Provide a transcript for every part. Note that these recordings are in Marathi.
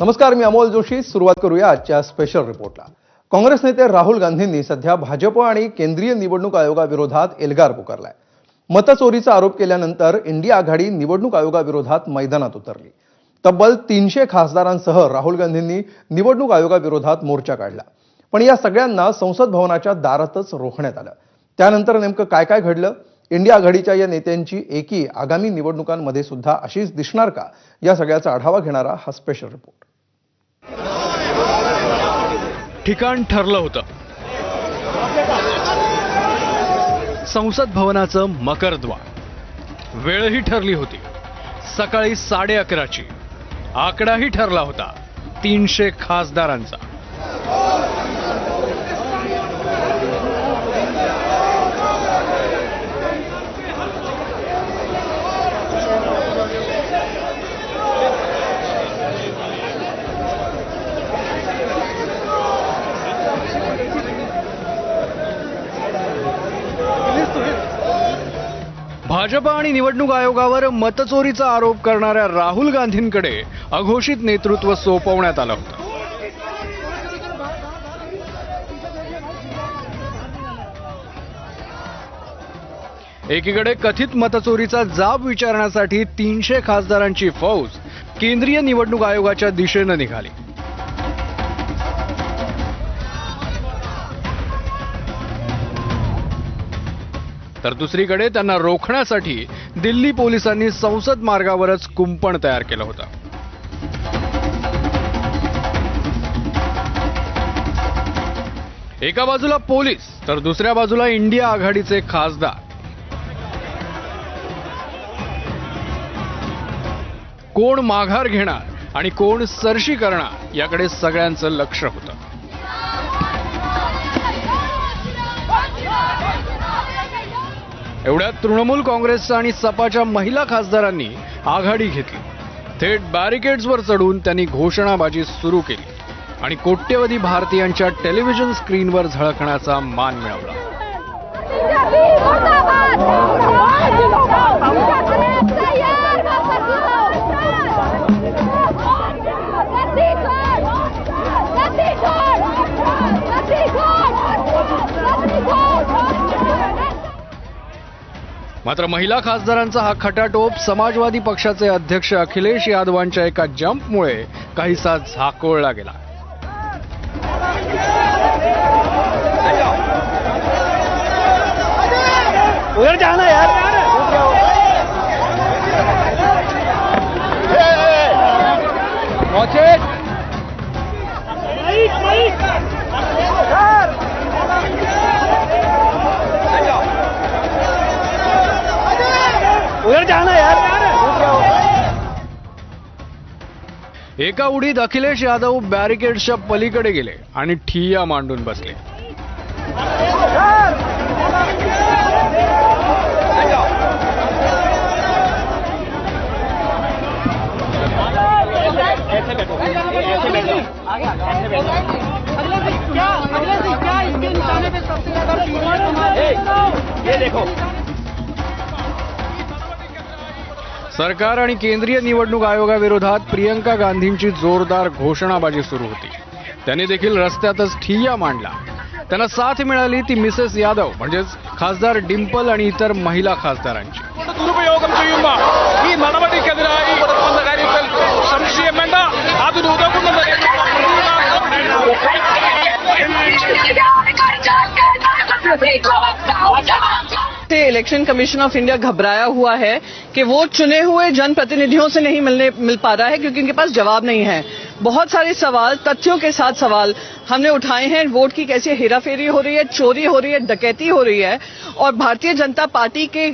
नमस्कार मी अमोल जोशी. सुरुवात करूया आजच्या स्पेशल रिपोर्टला काँग्रेस नेते राहुल गांधींनी सध्या भाजप आणि केंद्रीय निवडणूक आयोगाविरोधात एल्गार पुकारलाय. मतचोरीचा आरोप केल्यानंतर इंडिया आघाडी निवडणूक आयोगाविरोधात मैदानात उतरली. तब्बल तीनशे खासदारांसह राहुल गांधींनी निवडणूक आयोगाविरोधात मोर्चा काढला. पण या सगळ्यांना संसद भवनाच्या दारातच रोखण्यात आलं. त्यानंतर नेमकं काय काय घडलं? इंडिया आघाडीच्या या नेत्यांची एकी आगामी निवडणुकांमध्ये सुद्धा अशीच दिसणार का? या सगळ्याचा आढावा घेणारा हा स्पेशल रिपोर्ट ठिकाण ठरलं होतं. संसद भवनाचं मकरद्वार. वेळही ठरली होती. सकाळी साडे अकराची. आकडाही ठरला होता. तीनशे खासदारांचा. भाजप आणि निवडणूक आयोगावर मतचोरीचा आरोप करणाऱ्या राहुल गांधींकडे अघोषित नेतृत्व सोपवण्यात आलं होतं. एकीकडे कथित मतचोरीचा जाब विचारण्यासाठी तीनशे खासदारांची फौज केंद्रीय निवडणूक आयोगाच्या दिशेनं निघाली. तर दुसरीकडे त्यांना रोखण्यासाठी दिल्ली पोलिसांनी संसद मार्गावरच कुंपण तयार केलं होतं. एका बाजूला पोलीस तर दुसऱ्या बाजूला इंडिया आघाडीचे खासदार. कोण माघार घेणार आणि कोण सरशी करणार याकडे सगळ्यांचं लक्ष होतं. एवढ्यात तृणमूल काँग्रेसचा आणि सपाच्या महिला खासदारांनी आघाडी घेतली थेट बॅरिकेड्सवर चढून त्यांनी घोषणाबाजी सुरू केली आणि कोट्यवधी भारतीयांच्या टेलिव्हिजन स्क्रीनवर झळकण्याचा मान मिळवला मात्र महिला खासदारांचा हा खटाटोप समाजवादी पक्षाचे अध्यक्ष अखिलेश यादवांच्या एका जंपमुळे काहीसा झाकोळला गेला. यार. उधर जाना यार एका उडीत अखिलेश यादव बॅरिकेड्सच्या पलीकडे गेले आणि ठिय्या मांडून बसले ये देखो सरकार आणि केंद्रीय निवडणूक आयोगाविरोधात प्रियंका गांधींची जोरदार घोषणाबाजी सुरू होती त्यांनी देखील रस्त्यातच ठिय्या मांडला त्यांना साथ मिळाली ती मिसेस यादव म्हणजेच खासदार डिंपल आणि इतर महिला खासदारांची देखते इलेक्शन कमीशन ऑफ़ इंडिया घबराया हुआ है कि वो चुने हुए जनप्रतिनिधियों से नहीं मिलने, मिल पा रहा है क्योंकि उनके पास जवाब नहीं है। बहुत सारे सवाल, तथ्यों के साथ सवाल हमने उठाए हैं। वोट की कैसे हेराफेरी हो रही है, चोरी हो रही है, डकैती हो रही है और भारतीय जनता पार्टी के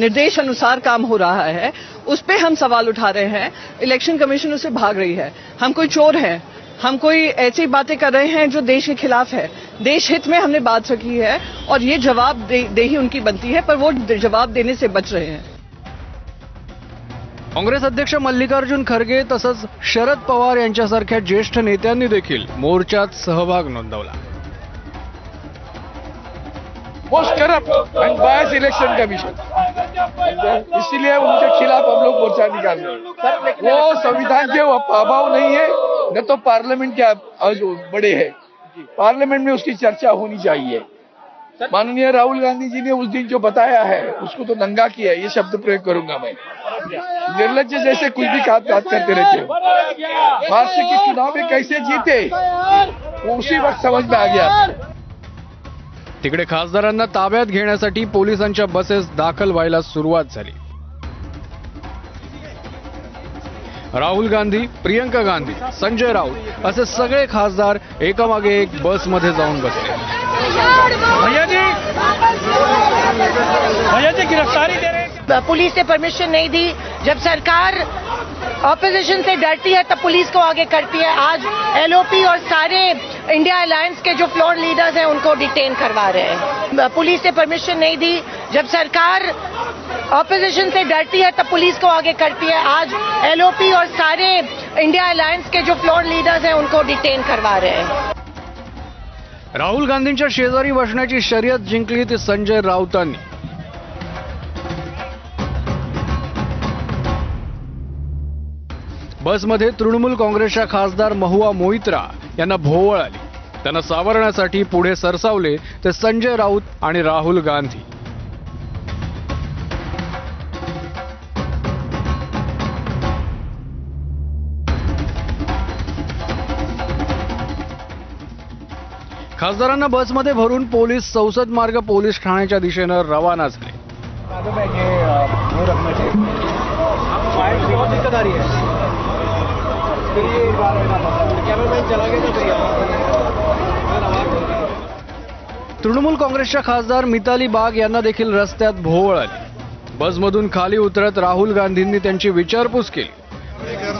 निर्देश अनुसार काम हो रहा है। उस पर हम सवाल उठा रहे हैं। इलेक्शन कमीशन उसे भाग रही है। हम कोई चोर हैं। हम कोई ऐसी बातें कर रहे हैं जो देश के खिलाफ है। देश हित में हमने बात रखी है और ये जवाब दे, देही उनकी बनती है पर वो जवाब देने से बच रहे हैं। काँग्रेस अध्यक्ष मल्लिकार्जुन खरगे तसंच शरद पवार यांच्यासारख्या ज्येष्ठ नेत्यांनी देखील मोर्चात सहभाग नोंदवला. Most corrupt and bias election commission इसीलिए उनके खिलाफ हम लोग मोर्चा निकाल रहे हैं वो संविधान के अभाव नहीं है। न तो पार्लियामेंट के आज बड़े हैं पार्लियामेंट में उसकी चर्चा होनी चाहिए। माननीय राहुल गांधी जी ने उस दिन जो बताया है उसको तो नंगा किया है ये शब्द प्रयोग करूंगा मैं। निर्लज जैसे कुछ भी बात बात करते रहते हो। महाराष्ट्र के चुनाव में कैसे जीते? वो उसी वक्त समझ में आ गया। तिकडे खासदारांना ताब्यात घेण्यासाठी पोलिसांच्या बसेस दाखल व्हायला सुरुवात झाली. राहुल गांधी प्रियंका गांधी संजय राऊत असे सगळे खासदार एकामागे एक बसमध्ये जाऊन बसले. भैया जी गिरफ्तारी दे रहे हैं। पुलिस ने परमिशन नहीं दी। जब सरकार ऑपोजिशन से डरती है तब पुलिस को आगे करती है। आज एलओपी और सारे इंडिया अलायंस के जो फ्लोर लीडर्स हैं उनको डिटेन करवा रहे हैं। पुलिस ने परमिशन नहीं दी। जब सरकार अपोजिशन से डरती है तब पुलिस को आगे करती है। आज एलओपी और सारे इंडिया अलायंस के जो फ्लोर लीडर्स हैं उनको डिटेन करवा रहे हैं। राहुल गांधींच्या शेजारी बसण्याची शर्यत जिंकली ती संजय राऊतांनी. बसमध्ये तृणमूल काँग्रेसच्या खासदार महुआ मोहित्रा यांना भोवळ आली. त्यांना सावरण्यासाठी पुढे सरसावले ते संजय राऊत आणि राहुल गांधी. खासदारांना बसमध्ये भरून पोलीस संसद मार्ग पोलीस ठाण्याच्या दिशेनं रवाना झाले. तृणमूल काँग्रेसच्या खासदार मिताली बाग यांना देखील रस्त्यात भोवळ आली. बसमधून खाली उतरत राहुल गांधींनी त्यांची विचारपूस केली.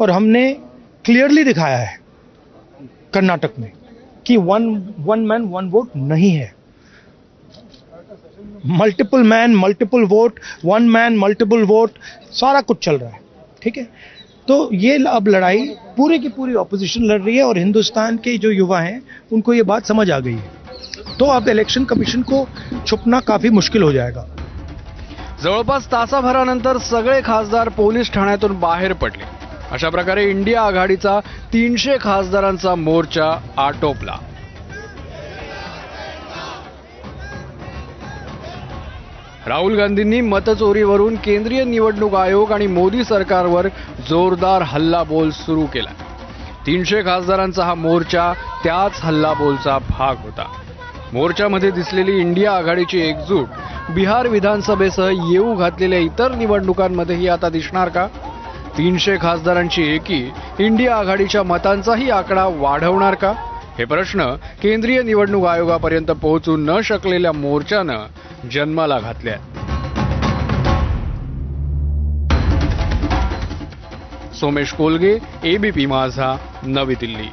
और हमने क्लियरली दिखाया है कर्नाटक में कि one one man one vote नहीं है। Multiple man multiple vote one man multiple vote सारा कुछ चल रहा है, ठीक है? तो ये अब लड़ाई पूरी की पूरी ऑपोजिशन लड़ रही है और हिंदुस्तान के जो युवा हैं, उनको ये बात समझ आ गई है। तो अब इलेक्शन कमीशन को छुपना काफ़ी मुश्किल हो जाएगा। जवळपास तासाभरानंतर सगळे खासदार पोलीस ठाण्यातून बाहेर पडले. अशा प्रकारे इंडिया आघाडीचा तीनशे खासदारांचा मोर्चा आटोपला. राहुल गांधींनी मतचोरीवरून केंद्रीय निवडणूक आयोग आणि मोदी सरकारवर जोरदार हल्लाबोल सुरू केला. तीनशे खासदारांचा हा मोर्चा त्याच हल्लाबोलचा भाग होता. मोर्चामध्ये दिसलेली इंडिया आघाडीची एकजूट बिहार विधानसभेसह येऊ घातलेल्या इतर निवडणुकांमध्येही आता दिसणार का? तीनशे खासदारांची एकी इंडिया आघाडीच्या मतांचाही आकडा वाढवणार का? हे प्रश्न केंद्रीय निवडणूक आयोगापर्यंत पोहोचू न शकलेल्या मोर्चानं जन्माला घातल्या सोमेश कोलगे एबीपी माझा नवी दिल्ली.